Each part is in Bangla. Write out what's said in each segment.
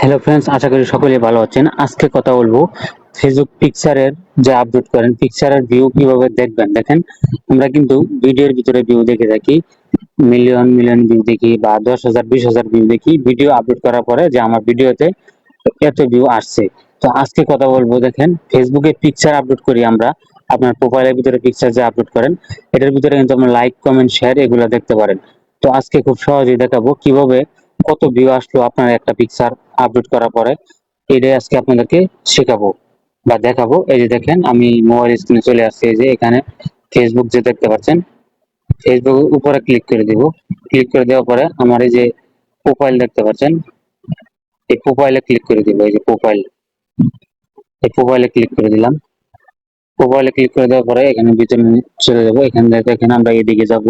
হ্যালো ফ্রেন্ডস আশা করি সকলে ভালো আছেন। আজকে কথা বলব ফেসবুক পিকচারের যে আপডেট করেন পিকচারের ভিউ কীভাবে দেখবেন? দেখেন, আমরা কিন্তু ভিডিওর ভিতরে ভিউ দেখে থাকি মিলিয়ন মিলিয়ন ভিউ দেখি বা দশ হাজার, বিশ হাজার ভিউ দেখি। ভিডিও আপলোড করার পরে যে আমার ভিডিওতে এত ভিউ আসছে। তো আজকে কথা বলব, দেখেন ফেসবুকে পিকচার আপলোড করি আমরা। আপনার প্রোফাইলের ভিতরে পিকচার যে আপলোড করেন, এটার ভিতরে কিন্তু আপনার লাইক কমেন্ট শেয়ার এগুলো দেখতে পারেন। তো আজকে খুব সহজেই দেখাবো কীভাবে কত ভিউ আসলো আপনার একটা পিকচার আপলোড করার পরে এটাই আজকে আপনাদেরকে শেখাবো বা দেখাবো। এই যে দেখেন, আমি মোবাইল স্ক্রিনে চলে আসছি। এই যে এখানে ফেসবুক যে দেখতে পাচ্ছেন ফেসবুক উপরে ক্লিক করে দিব। ক্লিক করে দেওয়ার পরে আমার এই যে প্রোফাইল দেখতে পাচ্ছেন, এই প্রোফাইলে ক্লিক করে দিব। এই যে প্রোফাইল এই প্রোফাইলে ক্লিক করে দিলাম। প্রোফাইলে ক্লিক করে দেওয়ার পরে এখানে ভিতরে চলে যাব। এখান থেকে এখানে আমরা এদিকে যাব।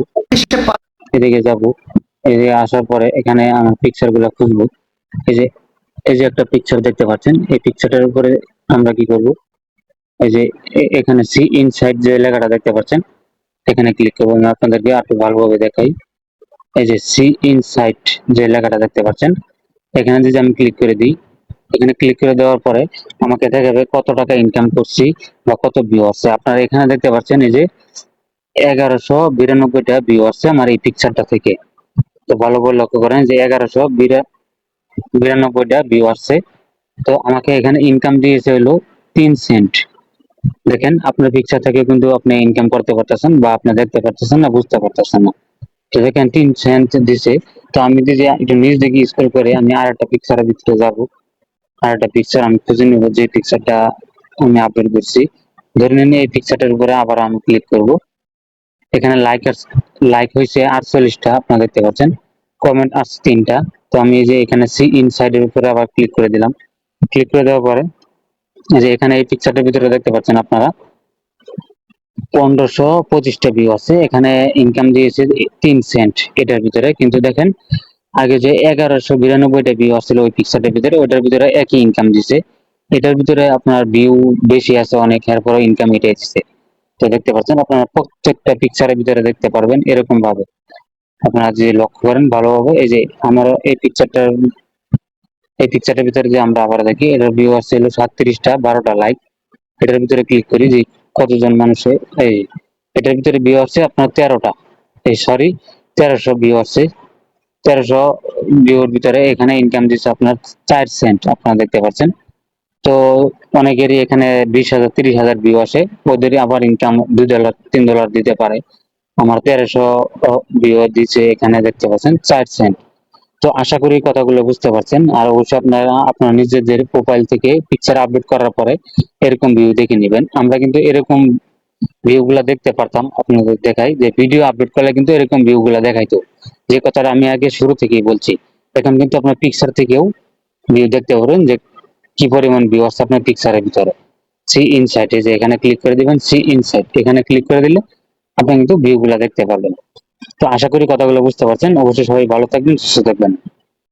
এদিকে যাব। যে আসার পরে এখানে আমার পিকচারগুলো খুঁজবো। এই যে এই যে একটা পিকচার দেখতে পাচ্ছেন, এই পিকচারটার উপরে আমরা কি করব? এই যে এখানে সি ইনসাইড যে লেখাটা দেখতে পাচ্ছেন, এখানে ক্লিক করব আমি আপনাদেরকে একটু ভালোভাবে দেখাই। এই যে সি ইনসাইড যে লেখাটা দেখতে পাচ্ছেন, এখানে যদি আমি ক্লিক করে দিই, এখানে ক্লিক করে দেওয়ার পরে আমাকে দেখাবে কত টাকা ইনকাম করছি বা কত ভিউ আছে আপনারা এখানে দেখতে পাচ্ছেন এই যে এগারোশো বিরানব্বইটা ভিউ আসছে আমার এই পিকচারটা থেকে। তো ভালো করে লক্ষ্য করেন যে এগারোশো বিরা বিরানব্বইটা ভিউ আসছে। তো আমাকে এখানে ইনকাম দিয়েছে হলো তিন সেন্ট দেখেন, আপনার পিকচার থেকে কিন্তু আপনি ইনকাম করতে পারতেছেন বা আপনি দেখতে পারতেছেন না, বুঝতে পারতেছেন না। তো দেখেন, তিন সেন্ট দিছে। তো আমি যদি একটু নিচ দিকে স্ক্রল করে আমি আর একটা পিকচারের ভিতরে যাব। আর একটা পিকচার আমি খুঁজে নেব যে পিকচারটা আমি আপলোড করছি। ধরে নিন, এই পিকচারটার উপরে আবার আমি ক্লিক করব। এখানে লাইক লাইক হয়েছে আটচল্লিশটা, আপনারা দেখতে পাচ্ছেন। কমেন্ট আসছে তিনটা। তো আমি যে এখানে সি ইনসাইডের উপরে আবার ক্লিক করে দিলাম। ক্লিক করে দেওয়ার পরে যে এখানে এই পিকচারটার ভিতরে দেখতে পাচ্ছেন আপনারা। পনেরোশো পঁচিশটা ভিউ আছে। এখানে ইনকাম দিয়েছে তিন সেন্ট এটার ভিতরে। কিন্তু দেখেন, আগে যে এগারোশো বিরানব্বইটা ভিউ আসছিল ওই পিকচারটার ভিতরে ওইটার ভিতরে একই ইনকাম দিছে। এটার ভিতরে আপনার ভিউ বেশি আছে অনেক, এরপরে ইনকাম এটাই দিচ্ছে তো দেখতে পাচ্ছেন, আপনারা প্রত্যেকটা পিকচারের ভিতরে দেখতে পারবেন এরকম ভাবে আপনারা যদি লক্ষ্য করেন ভালোভাবে, এই যে আমার এই পিকচারটার এই পিকচারটার ভিতরে যে আমরা আবার দেখি এটার ভিউ আসছে হলো সাতত্রিশটা, বারোটা লাইক এটার ভিতরে ক্লিক করি যে কতজন মানুষে এই এটার ভিতরে ভিউ আসছে আপনার তেরোটা। এই সরি তেরোশো ভিউ আসছে তেরোশো ভিউর ভিতরে এখানে ইনকাম দিচ্ছে আপনার চার সেন্ট আপনারা দেখতে পাচ্ছেন। তো অনেকেরই এখানে বিশ হাজার, তিরিশ হাজার ভিউ আসে ওদেরই আবার ইনকাম দুই ডলার তিন ডলার দিতে পারে। আমার তেরোশো ভিউ দিচ্ছে এখানে দেখতে পাচ্ছেন, চার সেন্ট তো আশা করি কথাগুলো বুঝতে পারছেন। আর অবশ্যই আপনারা, আপনার নিজেদের প্রোফাইল থেকে পিকচার আপডেট করার পরে এরকম ভিউ দেখে নেবেন। আমরা কিন্তু এরকম ভিউ গুলা দেখতে পারতাম, আপনাদের দেখাই। যে ভিডিও আপলোড করলে কিন্তু এরকম ভিউ গুলা দেখাইতো। যে কথাটা আমি আগে শুরু থেকেই বলছি, এখন কিন্তু আপনার পিকচার থেকেও ভিউ দেখতে পারেন যে কি পরিমাণ ভিউ আসছে আপনার পিকচারের ভিতরে। সি ইনসাইট যে এখানে ক্লিক করে দিবেন সি ইনসাইট এখানে ক্লিক করে দিলে আপনি কিন্তু ভিউগুলো দেখতে পারবেন। তো আশা করি কথাগুলো বুঝতে পারছেন। অবশ্যই সবাই ভালো থাকবেন, সুস্থ থাকবেন।